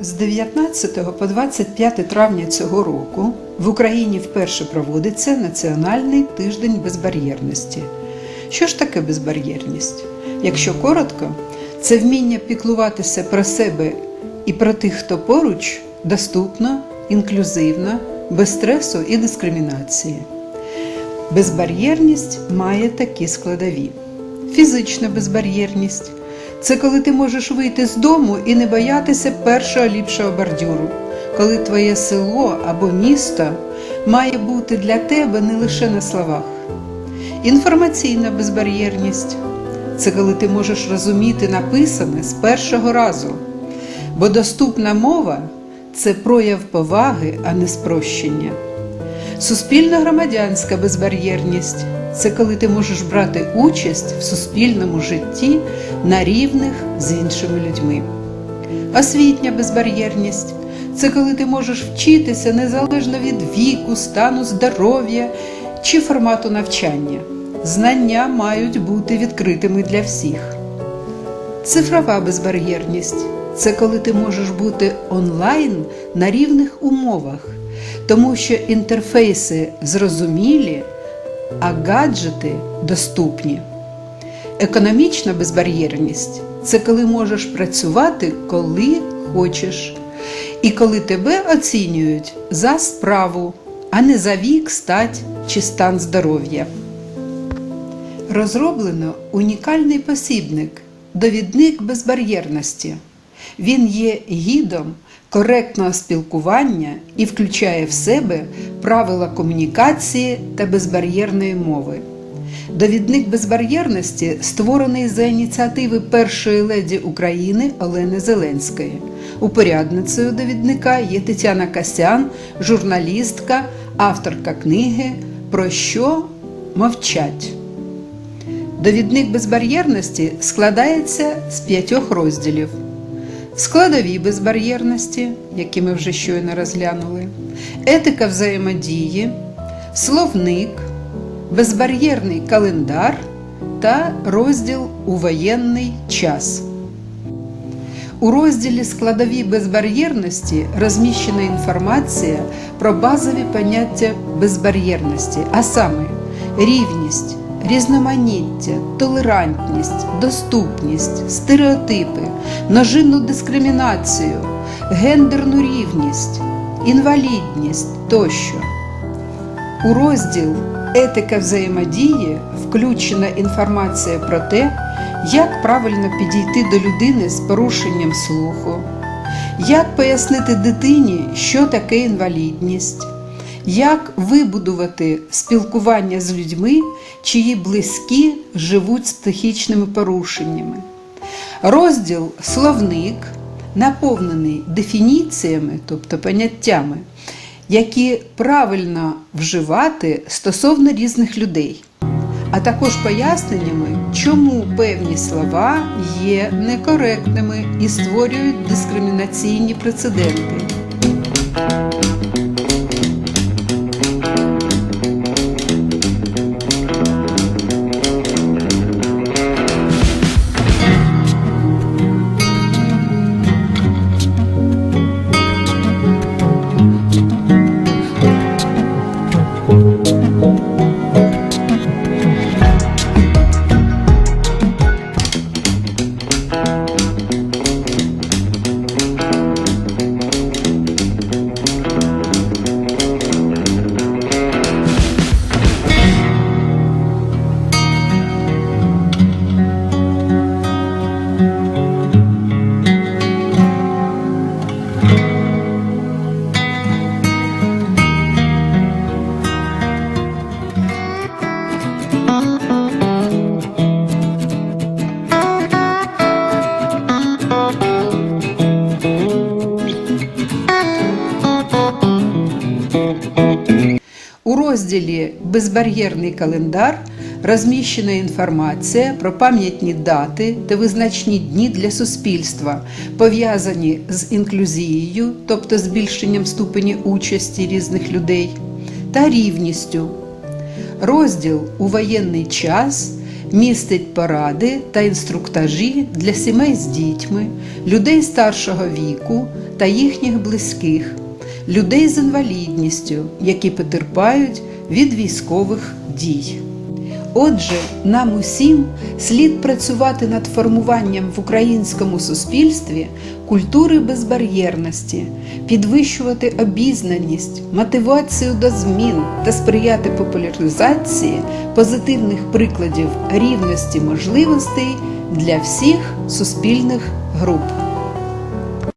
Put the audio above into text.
З 19 по 25 травня цього року в Україні вперше проводиться Національний тиждень безбар'єрності. Що ж таке безбар'єрність? Якщо коротко, це вміння піклуватися про себе і про тих, хто поруч, доступно, інклюзивно, без стресу і дискримінації. Безбар'єрність має такі складові: фізична безбар'єрність це коли ти можеш вийти з дому і не боятися першого ліпшого бордюру, коли твоє село або місто має бути для тебе не лише на словах. Інформаційна безбар'єрність це коли ти можеш розуміти написане з першого разу, бо доступна мова це прояв поваги, а не спрощення. Суспільно-громадянська безбар'єрність це коли ти можеш брати участь в суспільному житті на рівних з іншими людьми. Освітня безбар'єрність це коли ти можеш вчитися незалежно від віку, стану здоров'я чи формату навчання. Знання мають бути відкритими для всіх. Цифрова безбар'єрність це коли ти можеш бути онлайн на рівних умовах, тому що інтерфейси зрозумілі, а гаджети доступні. Економічна безбар'єрність це коли можеш працювати коли хочеш, і коли тебе оцінюють за справу, а не за вік, стать чи стан здоров'я. Розроблено унікальний посібник довідник безбар'єрності. Він є гідом коректного спілкування і включає в себе правила комунікації та безбар'єрної мови. Довідник безбар'єрності створений за ініціативи першої леді України Олени Зеленської. Упорядницею довідника є Тетяна Касян, журналістка, авторка книги Про що мовчать. Довідник безбар'єрності складається з п'ятьох розділів: складові безбар'єрності, які ми вже щойно розглянули, етика взаємодії, словник, безбар'єрний календар та розділ у воєнний час. У розділі складові безбар'єрності розміщена інформація про базові поняття безбар'єрності, а саме рівність, різноманіття, толерантність, доступність, стереотипи, множинну дискримінацію, гендерну рівність, інвалідність тощо. У розділ Етика взаємодії включена інформація про те, як правильно підійти до людини з порушенням слуху, як пояснити дитині, що таке інвалідність, як вибудувати спілкування з людьми, чиї близькі живуть з психічними порушеннями. Розділ Словник наповнений дефініціями, тобто поняттями, які правильно вживати стосовно різних людей, а також поясненнями, чому певні слова є некоректними і створюють дискримінаційні прецеденти. У розділі Безбар'єрний календар розміщена інформація про пам'ятні дати та визначні дні для суспільства, пов'язані з інклюзією, тобто збільшенням ступені участі різних людей, та рівністю. Розділ у воєнний час містить поради та інструктажі для сімей з дітьми, людей старшого віку та їхніх близьких, людей з інвалідністю, які потерпають від військових дій. Отже, нам усім слід працювати над формуванням в українському суспільстві культури безбар'єрності, підвищувати обізнаність, мотивацію до змін та сприяти популяризації позитивних прикладів рівності можливостей для всіх суспільних груп.